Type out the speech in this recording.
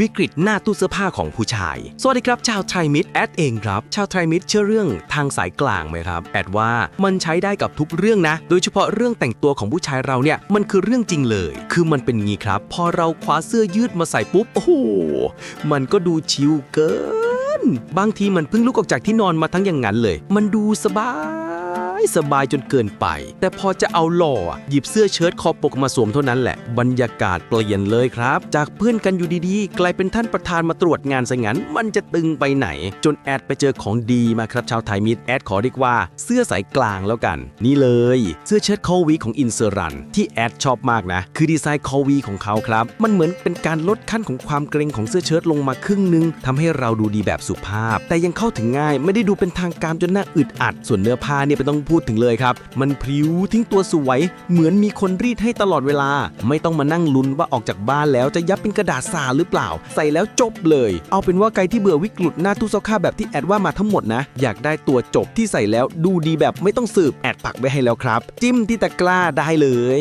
วิกฤตหน้าตู้เสื้อผ้าของผู้ชาย สวัสดีครับ ชาวไทรมิตรแอดเองครับ ชาวไทรมิตรเชื่อเรื่องทางสายกลางไหมครับ แอดว่ามันใช้ได้กับทุกเรื่องนะ โดยเฉพาะเรื่องแต่งตัวของผู้ชายเราเนี่ย มันคือเรื่องจริงเลย คือมันเป็นงี้ครับ พอเราคว้าเสื้อยืดมาใส่ปุ๊บ โอ้โห มันก็ดูชิลเกิน บางทีมันเพิ่งลุกออกจากที่นอนมาทั้งอย่างนั้นเลย มันดูสบาย สบายจนเกินไป แต่พอจะเอาหล่อหยิบเสื้อเชิ้ตคอปกมาสวมเท่านั้นแหละ บรรยากาศเปลี่ยนเลยครับ จากเพื่อนกันอยู่ดีๆ กลายเป็นท่านประธานมาตรวจงานซะงั้น มันจะตึงไปไหน จนแอดไปเจอของดีมาครับชาวไทยมิตรแอดขอเรียกว่าเสื้อสายกลางแล้วกัน นี่เลย เสื้อเชิ้ตคอวีของอินเซอรันที่แอดชอบมากนะ คือดีไซน์คอวีของเขาครับ มันเหมือนเป็นการลดขั้นของความเกรงของเสื้อเชิ้ตลงมาครึ่งหนึงทำให้เราดูดีแบบสุภาพ แต่ยังเข้าถึงง่ายไม่ได้ดูเป็นทางการจนน่าอึดอัด ส่วนเนื้อผ้าเนี่ยไม่ต้องพูดถึงเลยครับ มันพริ้วทิ้งตัวสวย เหมือนมีคนรีดให้ตลอดเวลา ไม่ต้องมานั่งลุ้นว่าออกจากบ้านแล้วจะยับเป็นกระดาษสาหรือเปล่า ใส่แล้วจบเลย เอาเป็นว่าใครที่เบื่อวิกฤตหน้าตู้เสื้อผ้าแบบที่แอดว่ามาทั้งหมดนะ อยากได้ตัวจบที่ใส่แล้วดูดีแบบไม่ต้องสืบแอดปักไว้ให้แล้วครับ จิ้มที่ตะกร้าได้เลย